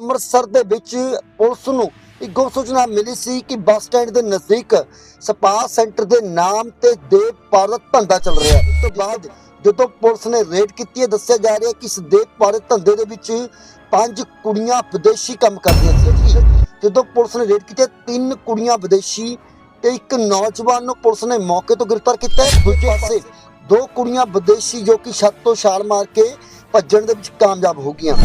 ਅੰਮ੍ਰਿਤਸਰ ਦੇ ਵਿੱਚ ਪੁਲਿਸ ਨੂੰ ਇੱਕ ਗੁਪਤ ਸੂਚਨਾ ਮਿਲੀ ਸੀ ਕਿ ਬੱਸ ਸਟੈਂਡ ਦੇ ਨਜ਼ਦੀਕ ਸਪਾ ਸੈਂਟਰ ਦੇ ਨਾਮ ਤੇ ਦੇਵ ਪਾਰਕ ਧੰਦਾ ਚੱਲ ਰਿਹਾ ਹੈ। ਇਸ ਤੋਂ ਬਾਅਦ ਜਦੋਂ ਪੁਲਿਸ ਨੇ ਰੇਡ ਕੀਤੀ ਹੈ, ਦੱਸਿਆ ਜਾ ਰਿਹਾ ਕਿ ਇਸ ਦੇਵ ਪਾਰਕ ਧੰਦੇ ਦੇ ਵਿੱਚ ਪੰਜ ਕੁੜੀਆਂ ਵਿਦੇਸ਼ੀ ਕੰਮ ਕਰਦੀਆਂ ਸੀ। ਜਦੋਂ ਪੁਲਿਸ ਨੇ ਰੇਡ ਕੀਤੀ ਤਿੰਨ ਕੁੜੀਆਂ ਵਿਦੇਸ਼ੀ ਤੇ ਇੱਕ ਨੌਜਵਾਨ ਨੂੰ ਪੁਲਿਸ ਨੇ ਮੌਕੇ ਤੋਂ ਗ੍ਰਿਫਤਾਰ ਕੀਤਾ ਹੈ। ਦੂਜੇ ਪਾਸੇ ਦੋ ਕੁੜੀਆਂ ਵਿਦੇਸ਼ੀ ਜੋ ਕਿ ਛੱਤ ਤੋਂ ਛਾਲ ਮਾਰ ਕੇ ਭੱਜਣ ਦੇ ਵਿੱਚ ਕਾਮਯਾਬ ਹੋ ਗਈਆਂ।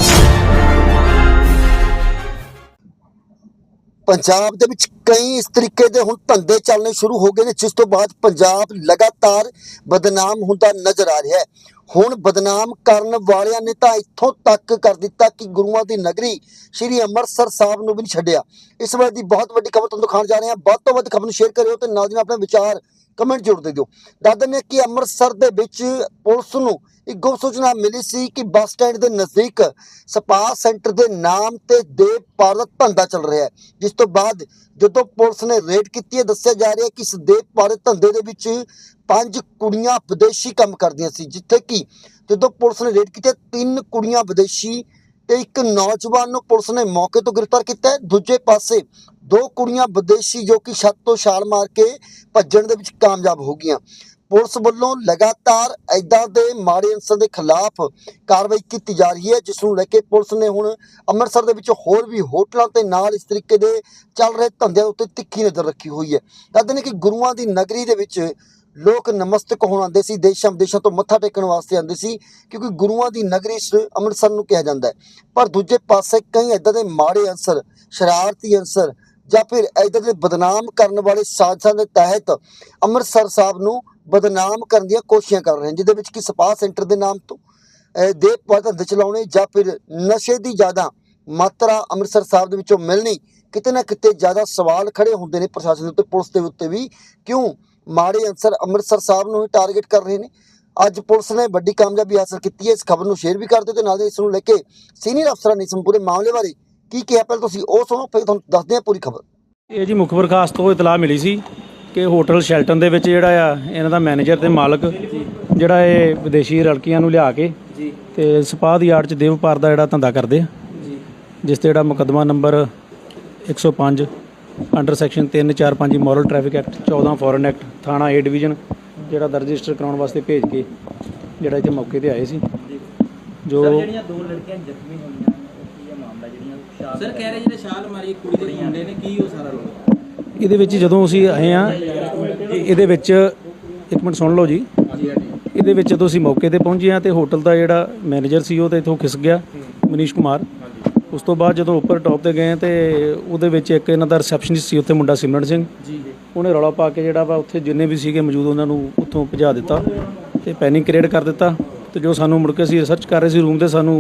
ਪੰਜਾਬ ਦੇ ਵਿੱਚ ਕਈ ਇਸ ਤਰੀਕੇ ਦੇ ਹੁਣ ਧੰਦੇ ਚੱਲਣੇ ਸ਼ੁਰੂ ਹੋ ਗਏ ਨੇ, ਜਿਸ ਤੋਂ ਬਾਅਦ ਪੰਜਾਬ ਲਗਾਤਾਰ ਬਦਨਾਮ ਹੁੰਦਾ ਨਜ਼ਰ ਆ ਰਿਹਾ ਹੈ। ਹੁਣ ਬਦਨਾਮ ਕਰਨ ਵਾਲਿਆਂ ਨੇ ਤਾਂ ਇੱਥੋਂ ਤੱਕ ਕਰ ਦਿੱਤਾ ਕਿ ਗੁਰੂਆਂ ਦੀ ਨਗਰੀ ਸ੍ਰੀ ਅੰਮ੍ਰਿਤਸਰ ਸਾਹਿਬ ਨੂੰ ਵੀ ਨਹੀਂ ਛੱਡਿਆ। ਇਸ ਵਾਰ ਦੀ ਬਹੁਤ ਵੱਡੀ ਖਬਰ ਤੁਹਾਨੂੰ ਦਿਖਾਉਣ ਜਾ ਰਹੇ ਹਾਂ। ਵੱਧ ਤੋਂ ਵੱਧ ਖਬਰ ਨੂੰ ਸ਼ੇਅਰ ਕਰਿਓ ਤੇ ਨਾਲ ਦੀ ਨਾਲ ਆਪਣੇ ਵਿਚਾਰ ਕਮੈਂਟ ਜ਼ਰੂਰ ਦੇ ਦਿਓ। ਦੱਸ ਦਿੰਦੇ ਕਿ ਅੰਮ੍ਰਿਤਸਰ ਦੇ ਵਿੱਚ ਪੁਲਿਸ ਨੂੰ ਇੱਕ ਗੁਪਤ ਸੂਚਨਾ ਮਿਲੀ ਸੀ ਕਿ ਬੱਸ ਸਟੈਂਡ ਦੇ ਨਜ਼ਦੀਕ ਸਪਾ ਸੈਂਟਰ ਦੇ ਨਾਮ ਤੇ ਦੇਵ ਪਾਰਕ ਧੰਦਾ ਚੱਲ ਰਿਹਾ ਹੈ। ਜਿਸ ਤੋਂ ਬਾਅਦ ਜਦੋਂ ਪੁਲਿਸ ਨੇ ਰੇਡ ਕੀਤੀ ਹੈ, ਦੱਸਿਆ ਜਾ ਰਿਹਾ ਹੈ ਕਿ ਇਸ ਦੇਵ ਪਾਰਕ ਧੰਦੇ ਦੇ ਵਿੱਚ ਪੰਜ ਕੁੜੀਆਂ ਵਿਦੇਸ਼ੀ ਕੰਮ ਕਰਦੀਆਂ ਸੀ, ਜਿੱਥੇ ਕਿ ਜਦੋਂ ਪੁਲਿਸ ਨੇ ਰੇਡ ਕੀਤੀ ਤਿੰਨ ਕੁੜੀਆਂ ਵਿਦੇਸ਼ੀ ਤੇ ਇੱਕ ਨੌਜਵਾਨ ਨੂੰ ਪੁਲਿਸ ਨੇ ਮੌਕੇ ਤੋਂ ਗ੍ਰਿਫਤਾਰ ਕੀਤਾ ਦੂਜੇ ਪਾਸੇ ਦੋ ਕੁੜੀਆਂ ਵਿਦੇਸ਼ੀ ਜੋ ਕਿ ਛੱਤ ਤੋਂ ਛਾਲ ਮਾਰ ਕੇ ਭੱਜਣ ਦੇ ਵਿੱਚ ਕਾਮਯਾਬ ਹੋ ਗਈਆਂ। ਪੁਲਿਸ ਵੱਲੋਂ ਲਗਾਤਾਰ ਐਦਾਂ ਦੇ ਮਾੜੇ ਅਨਸਰ ਦੇ ਖਿਲਾਫ ਕਾਰਵਾਈ ਕੀਤੀ ਜਾ ਰਹੀ ਹੈ, ਜਿਸ ਨੂੰ ਲੈ ਕੇ ਪੁਲਿਸ ਨੇ ਹੁਣ ਅੰਮ੍ਰਿਤਸਰ ਦੇ ਵਿੱਚ ਹੋਰ ਵੀ ਹੋਟਲਾਂ ਤੇ ਨਾਲ ਇਸ ਤਰੀਕੇ ਦੇ ਚੱਲ ਰਹੇ ਧੰਦਿਆਂ ਉੱਤੇ ਤਿੱਖੀ ਨਜ਼ਰ ਰੱਖੀ ਹੋਈ ਹੈ। ਦੱਸਦੇ ਨੇ ਕਿ ਗੁਰੂਆਂ ਦੀ ਨਗਰੀ ਦੇ ਵਿੱਚ ਲੋਕ ਨਮਸਤਕ ਹੋਣ ਆਉਂਦੇ ਸੀ, ਦੇਸ਼ਾਂ ਵਿਦੇਸ਼ਾਂ ਤੋਂ ਮੱਥਾ ਟੇਕਣ ਵਾਸਤੇ ਆਉਂਦੇ ਸੀ, ਕਿਉਂਕਿ ਗੁਰੂਆਂ ਦੀ ਨਗਰੀ ਇਸ ਅੰਮ੍ਰਿਤਸਰ ਨੂੰ ਕਿਹਾ ਜਾਂਦਾ ਹੈ। ਪਰ ਦੂਜੇ ਪਾਸੇ ਕਈ ਐਦਾਂ ਦੇ ਮਾੜੇ ਅਨਸਰ ਸ਼ਰਾਰਤੀ ਅਨਸਰ ਜਾਂ ਫਿਰ ਐਦਾਂ ਦੇ ਬਦਨਾਮ ਕਰਨ ਵਾਲੇ ਸਾਜ਼ਿਸ਼ਾਂ ਦੇ ਤਹਿਤ ਅੰਮ੍ਰਿਤਸਰ ਸਾਹਿਬ ਨੂੰ ਬਦਨਾਮ ਕਰਨ ਦੀਆਂ ਕੋਸ਼ਿਸ਼ਾਂ ਕਰ ਰਹੇ ਹਨ ਜਿਹਦੇ ਵਿੱਚ ਕਿ ਸਪਾ ਸੈਂਟਰ ਦੇ ਨਾਮ ਤੋਂ ਅਹ, ਦੇਵ ਚਲਾਉਣੇ ਜਾਂ ਫਿਰ ਨਸ਼ੇ ਦੀ ਜ਼ਿਆਦਾ ਮਾਤਰਾ ਅੰਮ੍ਰਿਤਸਰ ਸਾਹਿਬ ਦੇ ਵਿੱਚੋਂ ਮਿਲਣੀ ਕਿਤੇ ਨਾ ਕਿਤੇ ਜ਼ਿਆਦਾ ਸਵਾਲ ਖੜੇ ਹੁੰਦੇ ਨੇ ਪ੍ਰਸ਼ਾਸਨ ਦੇ ਉੱਤੇ ਪੁਲਿਸ ਦੇ ਉੱਤੇ ਵੀ ਕਿਉਂ ਮਾੜੇ ਅਨਸਰ ਅੰਮ੍ਰਿਤਸਰ ਸਾਹਿਬ ਨੂੰ ਹੀ ਟਾਰਗੇਟ ਕਰ ਰਹੇ ਨੇ? ਅੱਜ ਪੁਲਿਸ ਨੇ ਵੱਡੀ ਕਾਮਯਾਬੀ ਹਾਸਲ ਕੀਤੀ ਹੈ ਇਸ ਖਬਰ ਨੂੰ ਸ਼ੇਅਰ ਵੀ ਕਰ ਦਿਓ ਤੇ ਨਾਲ ਹੀ ਇਸ ਨੂੰ ਲੈ ਕੇ ਸੀਨੀਅਰ ਅਫਸਰਾਂ ਨੇ ਇਸ ਪੂਰੇ ਮਾਮਲੇ ਬਾਰੇ ਕੀ ਕਿਹਾ ਪਹਿਲਾਂ ਤੁਸੀਂ? ਉਹ ਸੁਣੋ ਫਿਰ ਤੁਹਾਨੂੰ ਦੱਸਦੇ ਹਾਂ ਪੂਰੀ ਖਬਰ। ਇਹ ਜੀ ਮੁਖਬਰ ਖਾਸ ਤੋਂ ਇਤਲਾਹ ਮਿਲੀ ਸੀ ਕਿ ਹੋਟਲ ਸ਼ੈਲਟਨ ਦੇ ਵਿੱਚ ਜਿਹੜਾ ਆ ਇਹਨਾਂ ਦਾ ਮੈਨੇਜਰ ਤੇ ਮਾਲਕ ਜਿਹੜਾ ਇਹ ਵਿਦੇਸ਼ੀ ਲੜਕੀਆਂ ਨੂੰ ਲਿਆ ਕੇ ਜੀ। ਤੇ ਸਪਾਹ ਦੀ ਆੜ ਚ ਦੇਵਪਾਰ ਦਾ ਜਿਹੜਾ ਧੰਦਾ ਕਰਦੇ ਆ। ਜੀ। ਜਿਸ ਤੇ ਜਿਹੜਾ ਮੁਕੱਦਮਾ number 105 under section 345 moral traffic act 14 foreign act ਥਾਣਾ ਏ ਡਿਵੀਜ਼ਨ ਜਿਹੜਾ ਦਰਜ ਰਜਿਸਟਰ ਕਰਾਉਣ ਵਾਸਤੇ ਭੇਜ ਕੇ ਜਿਹੜਾ ਇੱਥੇ ਮੌਕੇ ਤੇ ਆਏ ਸੀ। ਜੀ। ਜਿਹੜੀਆਂ ਦੋ ਲੜਕੀਆਂ ਜ਼ਖਮੀ ਹੋਈਆਂ ਉਹ ਕੀ ਇਹ ਮਾਮਲਾ ਜਿਹੜੀਆਂ ਸ਼ਾਲ ਸਰ ਕਹਿ ਰਹੇ ਜਿਹੜੇ ਛਾਲ ਮਾਰੀ ਕੁੜੀ ਦੇ ਮੁੰਡੇ ਨੇ ਕੀ ਉਹ ਸਾਰਾ ਰੋਲ ਇਹਦੇ ਵਿੱਚ ਜਦੋਂ ਅਸੀਂ ਆਏ ਆ ਇਹਦੇ ਵਿੱਚ ਇੱਕ ਮਿੰਟ ਸੁਣ ਲਓ ਜੀ। ਇਹਦੇ ਵਿੱਚ ਜਦੋਂ ਅਸੀਂ ਮੌਕੇ ਤੇ ਪਹੁੰਚੇ ਆ ਤੇ ਹੋਟਲ ਦਾ ਜਿਹੜਾ ਮੈਨੇਜਰ ਸੀ ਉਹ ਤੇ ਇਥੋਂ ਖਿਸ ਗਿਆ ਮਨੀਸ਼ ਕੁਮਾਰ। ਉਸ ਤੋਂ ਬਾਅਦ ਜਦੋਂ ਉੱਪਰ ਟੌਪ ਤੇ ਗਏ ਤੇ ਉਹਦੇ ਵਿੱਚ ਇੱਕ ਇਹਨਾਂ ਦਾ ਰਿਸੈਪਸ਼ਨਿਸਟ ਸੀ ਉੱਥੇ ਮੁੰਡਾ ਸਿਮਰਨ ਸਿੰਘ। ਜੀ। ਉਹਨੇ ਰੌਲਾ ਪਾ ਕੇ ਜਿਹੜਾ ਵਾ ਉੱਥੇ ਜਿੰਨੇ ਵੀ ਸੀਗੇ ਮੌਜੂਦ ਉਹਨਾਂ ਨੂੰ ਉੱਥੋਂ ਭਜਾ ਦਿੱਤਾ ਤੇ ਪੈਨਿਕ ਕ੍ਰੀਏਟ ਕਰ ਦਿੱਤਾ ਤੇ ਜੋ ਸਾਨੂੰ ਮੁੜ ਕੇ ਅਸੀਂ ਰਿਸਰਚ ਕਰ ਰਹੇ ਸੀ ਰੂਮ ਤੇ ਸਾਨੂੰ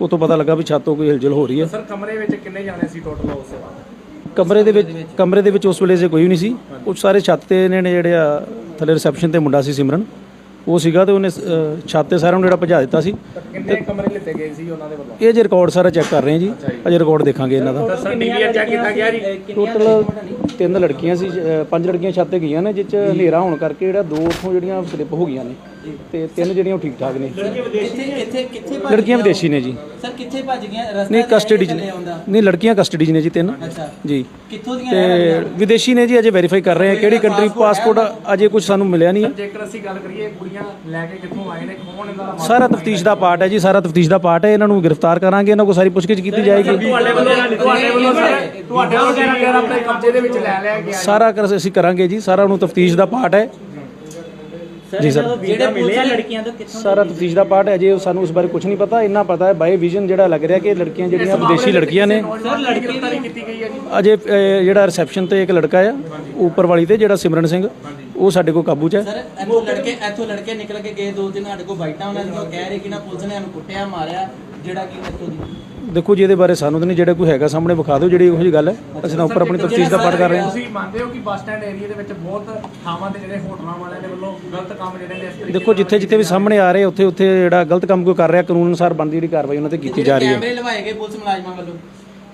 ਉਹ ਤੋਂ ਪਤਾ ਲੱਗਾ ਵੀ ਛੱਤੋਂ ਕੋਈ ਹਿਲਜੁਲ ਹੋ ਰਹੀ ਹੈ। ਸਰ ਕਮਰੇ ਵਿੱਚ ਕਿੰਨੇ ਜਾਣੇ ਸੀ ਟੋਟਲ ਉਸ ਕਮਰੇ ਦੇ ਵਿੱਚ ਕਮਰੇ ਦੇ ਵਿੱਚ ਉਸ ਵੇਲੇ ਜੇ ਕੋਈ ਵੀ ਨਹੀਂ ਸੀ। ਉਹ ਸਾਰੇ ਛੱਤ ਤੇ ਇਹਨਾਂ ਨੇ ਜਿਹੜੇ ਆ ਥੱਲੇ ਰਿਸੈਪਸ਼ਨ ਤੇ ਮੁੰਡਾ ਸੀ ਸਿਮਰਨ। ਉਹ ਸੀਗਾ ਤੇ ਉਹਨੇ ਅ, ਛੱਤ ਤੇ ਸਾਰਿਆਂ ਨੂੰ ਜਿਹੜਾ ਭਜਾ ਦਿੱਤਾ ਸੀ। ਕਿੰਨੇ ਕਮਰੇ ਲਿੱਤੇ ਗਏ ਸੀ ਉਹਨਾਂ ਦੇ ਵੱਲੋਂ? ਇਹ ਜੇ ਰਿਕਾਰਡ ਸਾਰਾ ਚੈੱਕ ਕਰ ਰਹੇ ਹਾਂ ਜੀ। ਅਜੇ ਰਿਕਾਰਡ ਦੇਖਾਂਗੇ ਇਹਨਾਂ ਦਾ। ਸਰ ਡੀਵੀਆਰ ਚੈੱਕ ਕੀਤਾ ਗਿਆ ਜੀ? ਟੋਟਲ ਤਿੰਨ ਲੜਕੀਆਂ ਸੀ ਅ, ਪੰਜ ਲੜਕੀਆਂ ਛੱਤ ਤੇ ਗਈਆਂ ਨੇ ਜਿਸ ਚ ਹਨੇਰਾ ਹੋਣ ਕਰਕੇ ਜਿਹੜਾ ਦੋ ਉਥੋਂ ਜਿਹੜੀਆਂ ਸਲਿੱਪ ਹੋ ਗਈਆਂ ਨੇ। ਤੇ ਤਿੰਨ ਜਿਹੜੀਆਂ ਉਹ ਠੀਕ ਠਾਕ ਨੇ। ਕਿੱਥੇ ਕਿੱਥੇ ਕਿੱਥੇ ਭੱਜ ਲੜਕੀਆਂ ਵਿਦੇਸ਼ੀ ਨੇ ਜੀ। ਸਰ ਕਿੱਥੇ ਭੱਜ ਗਈਆਂ? ਰਸਤਾ ਨਹੀਂ ਕਸਟਡੀ ਚ ਨੇ। ਨਹੀਂ ਲੜਕੀਆਂ ਕਸਟਡੀ ਚ ਨੇ ਜੀ ਤਿੰਨ। ਅੱਛਾ। ਜੀ। ਕਿੱਥੋਂ ਦੀਆਂ ਰਹਿਣ ਵਾਲੀਆਂ? ਤੇ ਵਿਦੇਸ਼ੀ ਨੇ ਜੀ ਅਜੇ ਵੈਰੀਫਾਈ ਕਰ ਰਹੇ ਆ ਕਿਹੜੀ ਕੰਟਰੀ ਪਾਸਪੋਰਟ ਅਜੇ ਕੁਝ ਸਾਨੂੰ ਮਿਲਿਆ ਨਹੀਂ। ਹੈ ਜੇਕਰ ਅਸੀਂ ਗੱਲ ਕਰੀਏ ਕੁੜੀਆਂ ਲੈ ਕੇ ਕਿੱਥੋਂ ਆਏ ਨੇ ਕੌਣ ਇਹਨਾਂ ਦਾ ਸਾਰਾ ਤਫਤੀਸ਼ ਦਾ ਪਾਰਟ ਹੈ ਜੀ ਸਾਰਾ ਤਫਤੀਸ਼ ਦਾ ਪਾਰਟ ਹੈ ਇਹਨਾਂ ਨੂੰ ਗ੍ਰਿਫਤਾਰ ਕਰਾਂਗੇ ਇਹਨਾਂ ਕੋਲ ਸਾਰੀ ਪੁੱਛਗਿੱਛ ਕੀਤੀ ਜਾਏਗੀ। ਤੁਹਾਡੇ ਵੱਲੋਂ ਤੁਹਾਡੇ ਵੱਲੋਂ ਸਰ ਤੁਹਾਡੇ ਵੱਲੋਂ ਜਿਹੜਾ ਆਪਣੇ ਕਬਜ਼ੇ ਦੇ ਵਿੱਚ ਲੈ ਲਿਆ ਗਿਆ ਸਾਰਾ ਕਰ ਅਸੀਂ ਕਰਾਂਗੇ ਜੀ ਸਾਰਾ ਨੂੰ ਤਫਤੀਸ਼ ਦਾ ਪਾਰਟ ਹੈ। ਜੀ ਸਰ। ਜਿਹੜੇ ਮਿਲੇ ਆ ਲੜਕੀਆਂ ਤੋਂ ਕਿੱਥੋਂ ਸਾਰਾ ਤਫਤੀਸ਼ ਦਾ ਪਾਰਟ ਹੈ ਜੇ ਸਾਨੂੰ ਉਸ ਬਾਰੇ ਕੁਝ ਨਹੀਂ ਪਤਾ। ਇੰਨਾ ਪਤਾ ਹੈ ਬਾਈ ਵਿਜ਼ਨ ਜਿਹੜਾ ਲੱਗ ਰਿਹਾ ਕਿ ਇਹ ਲੜਕੀਆਂ ਜਿਹੜੀਆਂ ਵਿਦੇਸ਼ੀ ਲੜਕੀਆਂ ਨੇ। ਸਰ ਲੜਕੀ ਗ੍ਰਿਫਤਾਰੀ ਕੀਤੀ ਗਈ ਹੈ ਜੀ। ਅਜੇ ਜਿਹੜਾ ਰਿਸੈਪਸ਼ਨ ਤੇ ਇੱਕ ਲੜਕਾ ਆ ਉੱਪਰ ਵਾਲੀ ਤੇ ਜਿਹੜਾ ਸਿਮਰਨ ਸਿੰਘ ਉਹ ਸਾਡੇ ਕੋਲ ਕਾਬੂ 'ਚ ਹੈ। ਸਰ ਇੱਥੋਂ ਲੜਕੇ ਇੱਥੋਂ ਲੜਕੇ ਨਿਕਲ ਕੇ ਗਏ ਦੋ ਦਿਨ ਸਾਡੇ ਕੋਲ ਬਾਈਟਾਂ ਉਹਨਾਂ ਉਹ ਕਹਿ ਰਹੇ ਕਿ ਨਾ ਪੁਲਿਸ ਨੇ ਸਾਨੂੰ ਕੁੱਟਿਆ ਮਾਰਿਆ ਜਿਹੜਾ ਕਿ ਇੱਥੋਂ ਦੀ ਦੇਖੋ ਜੀ ਇਹਦੇ ਬਾਰੇ ਸਾਨੂੰ ਤਾਂ ਨਹੀਂ ਜਿਹੜਾ ਕੋਈ ਹੈਗਾ ਸਾਹਮਣੇ ਵਿਖਾ ਦਿਓ ਜਿਹੜੀ ਉਹੋ ਜਿਹੀ ਗੱਲ ਹੈ। ਅਸੀਂ ਤਾਂ ਉੱਪਰ ਆਪਣੀ ਤਫਤੀਸ਼ ਦਾ ਪਾਰਟ ਕਰ ਰਹੇ ਹਾਂ। ਤੁਸੀਂ ਮੰਨਦੇ ਹੋ ਕਿ ਬੱਸ ਸਟੈਂਡ ਏਰੀਆ ਦੇ ਵਿੱਚ ਬਹੁਤ ਥਾਵਾਂ ਤੇ ਜਿਹੜੇ ਹੋਟਲਾਂ ਵਾਲਿਆਂ ਦੇ ਵੱਲੋਂ ਗਲਤ ਕੰਮ ਜਿਹੜੇ ਨੇ ਇਸ ਤਰੀਕੇ ਦੇਖੋ ਜਿੱਥੇ ਜਿੱਥੇ ਵੀ ਸਾਹਮਣੇ ਆ ਰਹੇ ਉੱਥੇ ਉੱਥੇ ਜਿਹੜਾ ਗਲਤ ਕੰਮ ਕੋਈ ਕਰ ਰਿਹਾ ਕਾਨੂੰਨ ਅਨੁਸਾਰ ਬਣਦੀ ਜਿਹੜੀ ਕਾਰਵਾਈ ਉਹਨਾਂ ਤੇ ਕੀਤੀ ਜਾ ਰਹੀ ਹੈ। ਕੈਮਰੇ ਲਵਾਏ ਗਏ ਪੁਲਿਸ ਮੁਲਾਜ਼ਮਾਂ ਵੱਲੋਂ?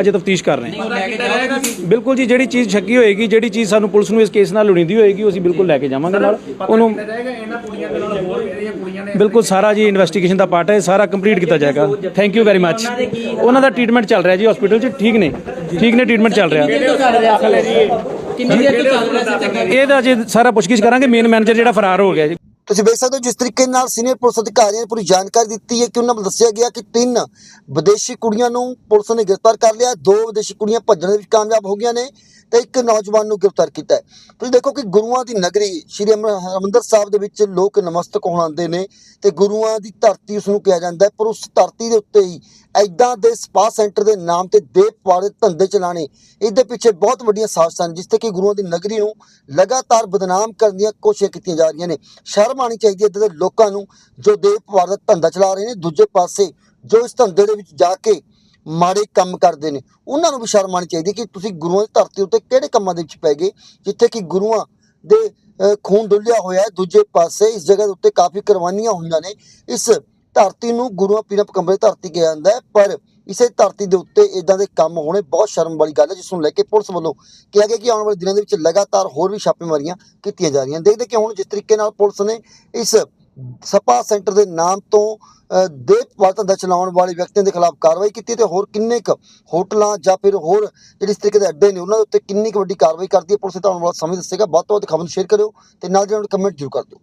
ਅਜੇ ਤਫਤੀਸ਼ ਕਰ ਰਹੇ ਹਾਂ। ਬਿਲਕੁਲ ਜੀ ਜਿਹੜੀ ਚੀਜ਼ ਸ਼ੱਕੀ ਹੋਏਗੀ ਜਿਹੜੀ ਚੀਜ਼ ਸਾਨੂੰ ਪੁਲਿਸ ਨੂੰ ਇਸ ਕੇਸ ਨਾਲ ਲੋੜੀਂਦੀ ਹੋਏਗੀ ਉਹ ਅਸੀਂ ਬਿਲਕੁਲ ਲੈ ਕੇ ਜਾਵਾਂਗੇ ਨਾਲ। ਉਹਨੂੰ ਬਿਲਕੁਲ ਸਾਰਾ ਜੀ ਇਨਵੈਸਟੀਗੇਸ਼ਨ ਦਾ ਪਾਰਟ ਹੈ ਸਾਰਾ ਕੰਪਲੀਟ ਕੀਤਾ ਜਾਏਗਾ। ਥੈਂਕ ਯੂ ਵੈਰੀ ਮੱਚ ਉਹਨਾਂ ਦਾ ਟ੍ਰੀਟਮੈਂਟ ਚੱਲ ਰਿਹਾ ਜੀ ਹਸਪੀਟਲ 'ਚ ਠੀਕ ਨੇ। ਠੀਕ ਨੇ ਟ੍ਰੀਟਮੈਂਟ ਚੱਲ ਰਿਹਾ। ਇਹਦਾ ਜੀ ਸਾਰਾ ਪੁੱਛਗਿੱਛ ਕਰਾਂਗੇ ਮੇਨ ਮੈਨੇਜਰ ਜਿਹੜਾ ਫਰਾਰ ਹੋ ਗਿਆ ਜੀ। ਤੁਸੀਂ ਵੇਖ ਸਕਦੇ ਹੋ ਜਿਸ ਤਰੀਕੇ ਨਾਲ ਸੀਨੀਅਰ ਪੁਲਿਸ ਅਧਿਕਾਰੀਆਂ ਨੇ ਪੂਰੀ ਜਾਣਕਾਰੀ ਦਿੱਤੀ ਹੈ ਕਿ ਉਹਨਾਂ ਨੂੰ ਦੱਸਿਆ ਗਿਆ ਕਿ ਤਿੰਨ ਵਿਦੇਸ਼ੀ ਕੁੜੀਆਂ ਨੂੰ ਪੁਲਿਸ ਨੇ ਗ੍ਰਿਫਤਾਰ ਕਰ ਲਿਆ। ਦੋ ਵਿਦੇਸ਼ੀ ਕੁੜੀਆਂ ਭੱਜਣ ਦੇ ਵਿੱਚ ਕਾਮਯਾਬ ਹੋ ਗਈਆਂ ਨੇ। ਤੇ ਇੱਕ ਨੌਜਵਾਨ ਨੂੰ ਗ੍ਰਿਫਤਾਰ ਕੀਤਾ ਹੈ। ਤੁਸੀਂ ਦੇਖੋ ਕਿ ਗੁਰੂਆਂ ਦੀ ਨਗਰੀ ਸ਼੍ਰੀ ਅੰਮ੍ਰਿ- ਹਰਿਮੰਦਰ ਸਾਹਿਬ ਦੇ ਵਿੱਚ ਲੋਕ ਨਮਸਤਕ ਹੋਣ ਆਉਂਦੇ ਨੇ ਤੇ ਗੁਰੂਆਂ ਦੀ ਧਰਤੀ ਉਸ ਨੂੰ ਕਿਹਾ ਜਾਂਦਾ ਹੈ, ਪਰ ਉਸ ਧਰਤੀ ਦੇ ਉੱਤੇ ਹੀ ਐਦਾਂ ਦੇ ਸਪਾ ਸੈਂਟਰ ਦੇ ਨਾਮ ਤੇ ਦੇਵ ਦੇ ਧੰਦੇ ਚਲਾਣੇ ਇਹਦੇ ਪਿੱਛੇ ਬਹੁਤ ਵੱਡੀਆਂ ਸਾਜ਼ਿਸ਼ਾਂ ਨੇ ਜਿਸ ਤੇ ਕਿ ਗੁਰੂਆਂ ਦੀ ਨਗਰੀ ਨੂੰ ਲਗਾਤਾਰ ਬਦਨਾਮ ਕਰਨ ਦੀਆਂ ਕੋਸ਼ਿਸ਼ਾਂ ਕੀਤੀਆਂ ਜਾ ਰਹੀਆਂ ਨੇ। ਸ਼ਰਮ ਆਣੀ ਚਾਹੀਦੀ ਹੈ ਇੱਦਾਂ ਦੇ ਲੋਕਾਂ ਨੂੰ ਜੋ ਦੇਵ ਵਪਾਰ ਦਾ ਧੰਦਾ ਚਲਾ ਰਹੇ ਨੇ, ਦੂਜੇ ਪਾਸੇ ਜੋ ਇਸ ਧੰਦੇ ਦੇ ਵਿੱਚ ਜਾ ਕੇ ਮਾੜੇ ਕੰਮ ਕਰਦੇ ਨੇ। ਉਹਨਾਂ ਨੂੰ ਵੀ ਸ਼ਰਮ ਆਣੀ ਚਾਹੀਦੀ ਕਿ ਤੁਸੀਂ ਗੁਰੂਆਂ ਦੀ ਧਰਤੀ ਉੱਤੇ ਕਿਹੜੇ ਕੰਮਾਂ ਦੇ ਵਿੱਚ ਪੈ ਗਏ, ਜਿੱਥੇ ਕਿ ਗੁਰੂਆਂ ਦੇ ਖੂਨ ਡੁੱਲਿਆ ਹੋਇਆ ਹੈ, ਦੂਜੇ ਪਾਸੇ ਇਸ ਜਗ੍ਹਾ ਦੇ ਉੱਤੇ ਕਾਫੀ ਕੁਰਬਾਨੀਆਂ ਹੋਈਆਂ ਨੇ। ਇਸ ਧਰਤੀ ਨੂੰ ਗੁਰੂਆਂ ਪੀਰਾਂ ਪਕੰਬਰੇ ਧਰਤੀ ਕਿਹਾ ਜਾਂਦਾ ਹੈ, ਪਰ ਇਸੇ ਧਰਤੀ ਦੇ ਉੱਤੇ ਇਦਾਂ ਦੇ ਕੰਮ ਹੋਣੇ ਬਹੁਤ ਸ਼ਰਮ ਵਾਲੀ ਗੱਲ ਹੈ, ਜਿਸ ਨੂੰ ਲੈ ਕੇ ਪੁਲਿਸ ਵੱਲੋਂ ਕਿਹਾ ਗਿਆ ਕਿ ਆਉਣ ਵਾਲੇ ਦਿਨਾਂ ਦੇ ਵਿੱਚ ਲਗਾਤਾਰ ਹੋਰ ਵੀ ਛਾਪੇਮਾਰੀਆਂ ਕੀਤੀਆਂ ਜਾ ਰਹੀਆਂ। ਦੇਖਦੇ ਕਿ ਹੁਣ ਜਿਸ ਤਰੀਕੇ ਨਾਲ ਪੁਲਿਸ ਨੇ ਇਸ ਸਪਾ ਸੈਂਟਰ ਦੇ ਨਾਮ ਤੋਂ ਅਹ, ਦੇਹ ਵਾਲ ਧੰਦਾ ਚਲਾਉਣ ਵਾਲੇ ਵਿਅਕਤੀਆਂ ਦੇ ਖਿਲਾਫ ਕਾਰਵਾਈ ਕੀਤੀ ਤੇ ਹੋਰ ਕਿੰਨੇ ਕੁ ਹੋਟਲਾਂ ਜਾਂ ਫਿਰ ਹੋਰ ਜਿਹੜੇ ਇਸ ਤਰੀਕੇ ਦੇ ਅੱਡੇ ਨੇ ਉਹਨਾਂ ਦੇ ਉੱਤੇ ਕਿੰਨੀ ਕੁ ਵੱਡੀ ਕਾਰਵਾਈ ਕਰਦੀ ਹੈ ਪੁਲਿਸ ਤਾਂ ਆਉਣ ਵਾਲਾ ਸਮੇਂ ਦੱਸੇਗਾ। ਵੱਧ ਤੋਂ ਵੱਧ ਖਬਰ ਨੂੰ ਸ਼ੇਅਰ ਕਰਿਓ ਤੇ ਨਾਲ ਦੀ ਕਮੈਂਟ ਜ਼ਰੂਰ ਕਰ ਦਿਓ।